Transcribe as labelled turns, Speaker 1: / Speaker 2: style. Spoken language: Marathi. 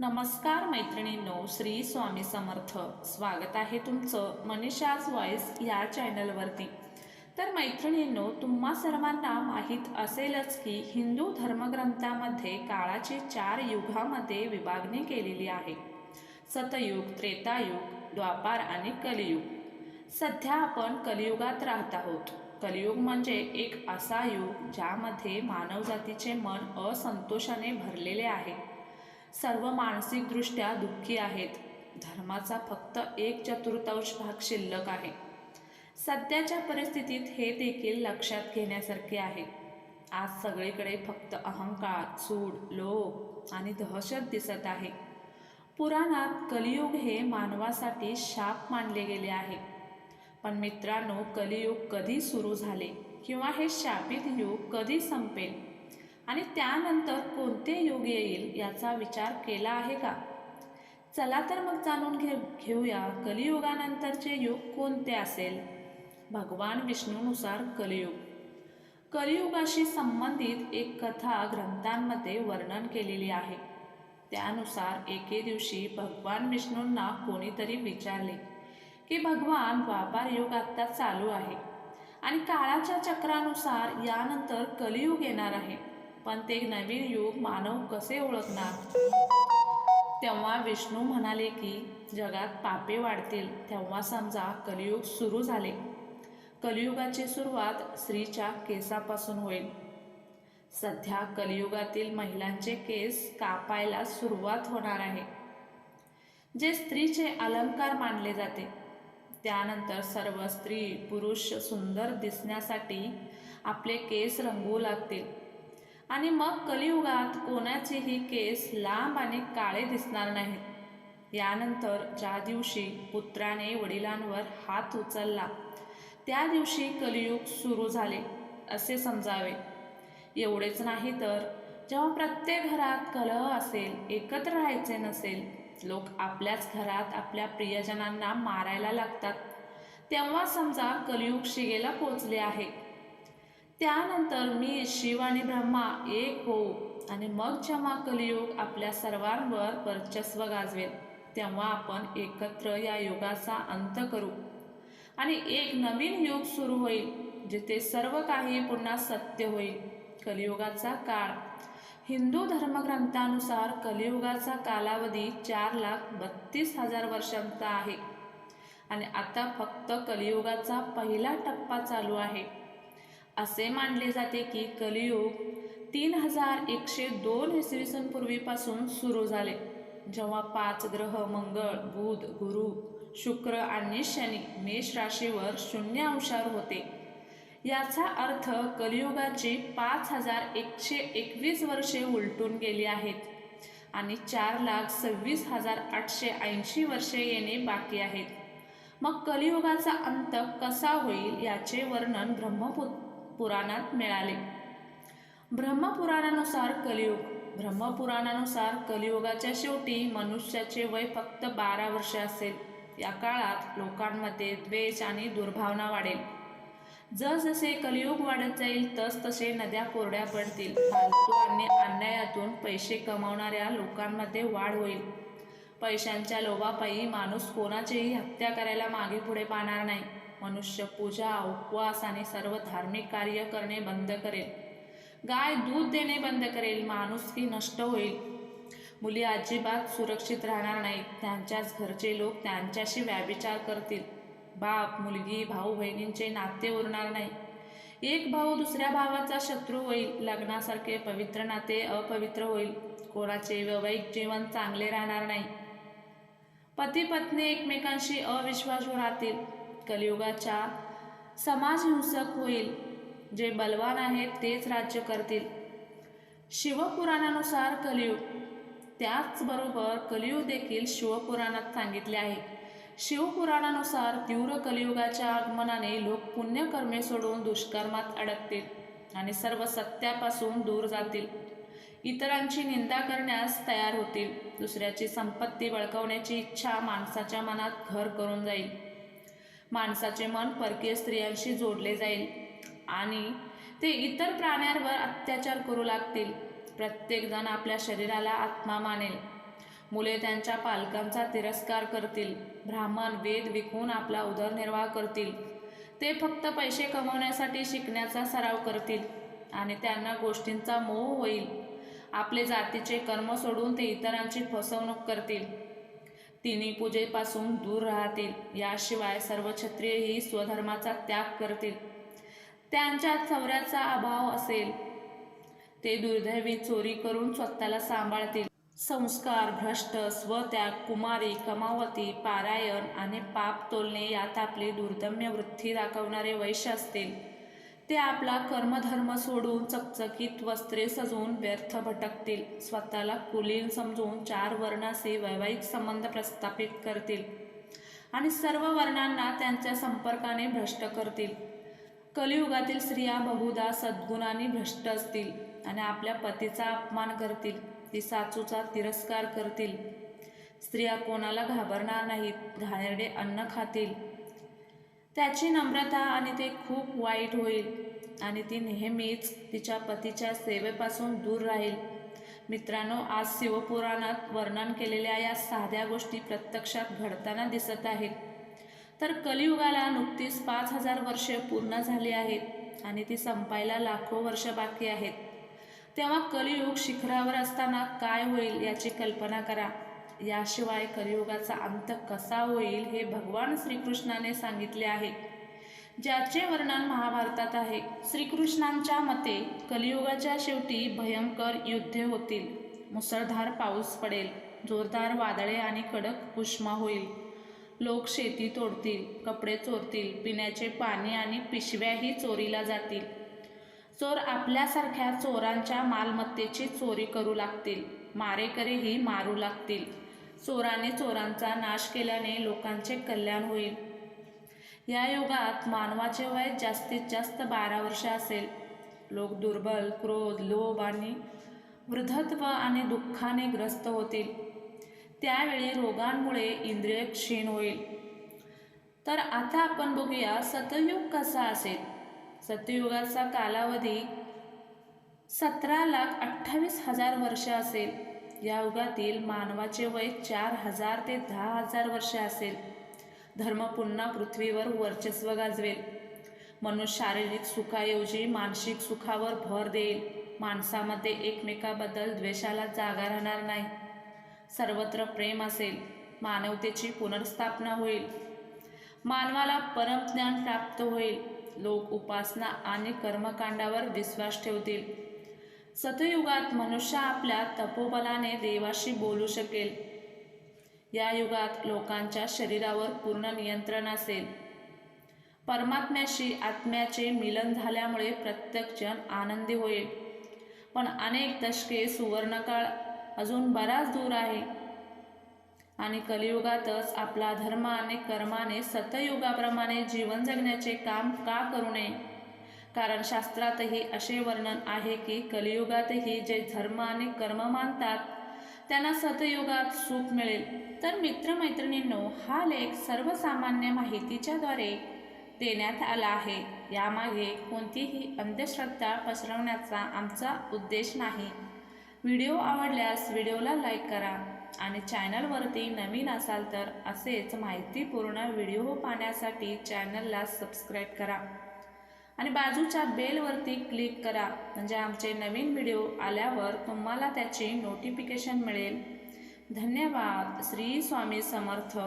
Speaker 1: नमस्कार मैत्रिणींनो श्री स्वामी समर्थ. स्वागत आहे तुमचं मनीषाज व्हॉइस या चॅनलवरती. तर मैत्रिणींनो तुम्हा सर्वांना माहीत असेलच की हिंदू धर्मग्रंथामध्ये काळाची चार युगामध्ये विभागणी केलेली आहे. सतयुग त्रेतायुग द्वापार आणि कलियुग. सध्या आपण कलियुगात राहत आहोत. कलियुग म्हणजे एक असा युग ज्यामध्ये मानवजातीचे मन असंतोषाने भरलेले आहे. सर्व मानसिकदृष्ट्या दुःखी आहेत. धर्माचा फक्त एक चतुर्थांश भाग शिल्लक आहे. सध्याच्या परिस्थितीत हे देखील लक्षात घेण्यासारखे आहे. आज सगळीकडे फक्त अहंकार सूड लोभ आणि दहशत दिसत आहे. पुराणात कलियुग हे मानवासाठी शाप मानले गेले आहे. पण मित्रांनो कलियुग कधी सुरू झाले किंवा हे शापित युग कधी संपेल? आणि त्यानंतर कोणते युग येईल याचा विचार केला आहे का? चला तर मग जाणून घे घेऊया. कलियुगानंतरचे युग कोणते असेल? भगवान विष्णूनुसार कलियुग. कलियुगाशी संबंधित एक कथा ग्रंथांमध्ये वर्णन केलेली आहे. त्यानुसार एके दिवशी भगवान विष्णूंना कोणीतरी विचारले की भगवान व्यापार युग आत्ता चालू आहे आणि काळाच्या चक्रानुसार यानंतर कलियुग येणार आहे. पण ते नवीन युग मानव कसे ओळखणार? तेव्हा विष्णू म्हणाले की जगात पापे वाढतील. तेव्हा समजा कलियुग सुरू झाले. कलियुगाची सुरुवात स्त्रीच्या केसापासून होईल. सध्या कलियुगातील महिलांचे केस कापायला सुरुवात होणार आहे जे स्त्रीचे अलंकार मानले जाते. त्यानंतर सर्व स्त्री पुरुष सुंदर दिसण्यासाठी आपले केस रंगवू लागतील. आणि मग कलियुगात कोणाचेही केस लांब आणि काळे दिसणार नाहीत. यानंतर ज्या दिवशी पुत्राने वडिलांवर हात उचलला त्या दिवशी कलियुग सुरू झाले असे समजावे. एवढेच नाही तर जेव्हा प्रत्येक घरात कलह असेल एकत्र राहायचे नसेल लोक आपल्याच घरात आपल्या प्रियजनांना मारायला लागतात. तेव्हा समजा कलियुग शिगेला पोचले आहे. त्यानंतर मी शिव आणि ब्रह्मा एक होऊ आणि मग जेव्हा कलियुग आपल्या सर्वांवर वर्चस्व गाजवेल. तेव्हा आपण एकत्र या युगाचा अंत करू. आणि एक नवीन युग सुरू होईल जिथे सर्व काही पुन्हा सत्य होईल. कलियुगाचा काळ. हिंदू धर्मग्रंथानुसार कलियुगाचा कालावधी चार लाख बत्तीस हजार वर्षांचा आहे. आणि आता फक्त कलियुगाचा पहिला टप्पा चालू आहे. असे मानले जाते की कलियुग तीन हजार एकशे दोन इसवी सन पूर्वीपासून सुरू झाले जेव्हा पाच ग्रह मंगळ बुध गुरु शुक्र आणि शनी मेष राशीवर शून्य अंशावर होते. याचा अर्थ कलियुगाची पाच हजार एकशे एकवीस वर्षे उलटून गेली आहेत आणि चार लाख सव्वीस हजार आठशे ऐंशी वर्षे येणे बाकी आहेत. मग कलियुगाचा अंत कसा होईल याचे वर्णन ब्रह्मपुत्र पुराणात मिळाले. ब्रह्मपुराणानुसार कलियुग. ब्रह्मपुराणानुसार कलियुगाच्या शेवटी मनुष्याचे वय फक्त बारा वर्ष असेल. या काळात लोकांमध्ये द्वेष आणि दुर्भावना वाढेल. जसजसे कलियुग वाढत जाईल तसतसे नद्या कोरड्या पडतील. फालतू आणि अन्यायातून पैसे कमावणाऱ्या लोकांमध्ये वाढ होईल. पैशांच्या लोभापायी माणूस कोणाचीही हत्या करायला मागे पुढे पाहणार नाही. मनुष्य पूजा उपवास आणि सर्व धार्मिक कार्य करणे बंद करेल. गाय दूध देणे बंद करेल माणुसकी नष्ट होईल. मुली अजिबात सुरक्षित राहणार नाहीत. त्यांच्याच घरचे लोक त्यांच्याशी व्याविचार करतील. बाप मुलगी भाऊ बहिणींचे नाते उरणार नाही. एक भाऊ दुसऱ्या भावाचा शत्रू होईल. लग्नासारखे पवित्र नाते अपवित्र होईल. कोणाचे वैवाहिक जीवन चांगले राहणार नाही. पती पत्नी एकमेकांशी अविश्वासू राहतील. कलियुगाच्या समाजहिंसक होईल. जे बलवान आहेत तेच राज्य करतील. शिवपुराणानुसार कलियुग. त्याचबरोबर कलियुग देखील शिवपुराणात सांगितले आहे. शिवपुराणानुसार तीव्र कलियुगाच्या आगमनाने लोक पुण्यकर्मे सोडून दुष्कर्मात अडकतील आणि सर्व सत्यापासून दूर जातील. इतरांची निंदा करण्यास तयार होतील. दुसऱ्याची संपत्ती बळकवण्याची इच्छा माणसाच्या मनात घर करून जाईल. माणसाचे मन परकीय स्त्रियांशी जोडले जाईल. आणि ते इतर प्राण्यांवर अत्याचार करू लागतील. प्रत्येकजण आपल्या शरीराला आत्मा मानेल. मुले त्यांच्या पालकांचा तिरस्कार करतील. ब्राह्मण वेद विकून आपला उदरनिर्वाह करतील. ते फक्त पैसे कमवण्यासाठी शिकण्याचा सराव करतील आणि त्यांना गोष्टींचा मोह होईल. आपले जातीचे कर्म सोडून ते इतरांची फसवणूक करतील. तिन्ही पूजेपासून दूर राहतील. याशिवाय सर्व क्षत्रियही स्वधर्माचा त्याग करतील. त्यांच्यात चौऱ्याचा अभाव असेल. ते दुर्दैवी चोरी करून स्वतःला सांभाळतील. संस्कार भ्रष्ट स्वत्याग कुमारी कमावती पारायण आणि पाप तोलणे यात आपली दुर्दम्य वृत्ती दाखवणारे वैश्य असतील. ते आपला कर्मधर्म सोडून चकचकीत वस्त्रे सजवून व्यर्थ भटकतील. स्वतःला कुलीन समजून चार वर्णाचे वैवाहिक संबंध प्रस्थापित करतील. आणि सर्व वर्णांना त्यांच्या संपर्काने भ्रष्ट करतील. कलियुगातील स्त्रिया बहुधा सद्गुणाने भ्रष्ट असतील आणि आपल्या पतीचा अपमान करतील. ती साचूचा तिरस्कार करतील. स्त्रिया कोणाला घाबरणार नाहीत. घाणेरडे अन्न खातील. त्याची नम्रता आणि ते खूप वाईट होईल. आणि ती नेहमीच तिच्या पतीच्या सेवेपासून दूर राहील. मित्रांनो आज शिवपुराणात वर्णन केलेल्या या साध्या गोष्टी प्रत्यक्षात घडताना दिसत आहेत. तर कलियुगाला नुकतीच पाच हजार वर्षे पूर्ण झाली आहेत आणि ती संपायला लाखो वर्ष बाकी आहेत. तेव्हा कलियुग शिखरावर असताना काय होईल याची कल्पना करा. याशिवाय कलियुगाचा अंत कसा होईल हे भगवान श्रीकृष्णाने सांगितले आहे. ज्याचे वर्णन महाभारतात आहे. श्रीकृष्णांच्या मते कलियुगाच्या शेवटी भयंकर युद्धे होतील. मुसळधार पाऊस पडेल. जोरदार वादळे आणि कडक उष्मा होईल. लोक शेती तोडतील कपडे चोरतील पिण्याचे पाणी आणि पिशव्याही चोरीला जातील. चोर आपल्यासारख्या चोरांच्या मालमत्तेची चोरी करू लागतील. मारेकरीही मारू लागतील. चोराने चोरांचा नाश केल्याने लोकांचे कल्याण होईल. या युगात मानवाचे वय जास्तीत जास्त बारा वर्ष असेल. लोक दुर्बल क्रोध लोभ आणि वृद्धत्व आणि दुःखाने ग्रस्त होतील. त्यावेळी रोगांमुळे इंद्रिय क्षीण होईल. तर आता आपण बघूया सतयुग कसा असेल. सतयुगाचा कालावधी सतरा लाख अठ्ठावीस हजार वर्ष असेल. या युगातील मानवाचे वय चार हजार ते दहा हजार वर्ष असेल. धर्म पुन्हा पृथ्वीवर वर्चस्व गाजवेल. मनुष्य शारीरिक सुखाऐवजी मानसिक सुखावर भर देईल. माणसामध्ये एकमेकाबद्दल द्वेषाला जागा राहणार नाही. सर्वत्र प्रेम असेल. मानवतेची पुनर्स्थापना होईल. मानवाला परमज्ञान प्राप्त होईल. लोक उपासना आणि कर्मकांडावर विश्वास ठेवतील. सतयुगात मनुष्य आपल्या तपोबलाने देवाशी बोलू शकेल. या युगात लोकांच्या शरीरावर पूर्ण नियंत्रण असेल. परमात्म्याशी आत्म्याचे मिलन झाल्यामुळे प्रत्येक जण आनंदी होईल. पण अनेक दशके सुवर्णकाळ अजून बराच दूर आहे. आणि कलियुगातच आपला धर्म आणि कर्माने सतयुगाप्रमाणे जीवन जगण्याचे काम का करू नये? कारण शास्त्रातही असे वर्णन आहे की कलियुगातही जे धर्म आणि कर्म मानतात त्यांना सतयुगात सुख मिळेल. तर मित्रमैत्रिणींनो हा लेख सर्वसामान्य माहितीच्याद्वारे देण्यात आला आहे. यामागे कोणतीही अंधश्रद्धा पसरवण्याचा आमचा उद्देश नाही. व्हिडिओ आवडल्यास व्हिडिओला लाईक करा आणि चॅनलवरती नवीन असाल तर असेच माहितीपूर्ण व्हिडिओ पाहण्यासाठी चॅनलला सबस्क्राईब करा. आणि बाजूच्या बेलवरती क्लिक करा. म्हणजे आमचे नवीन व्हिडिओ आल्यावर तुम्हाला त्याची नोटिफिकेशन मिळेल. धन्यवाद. श्री स्वामी समर्थ.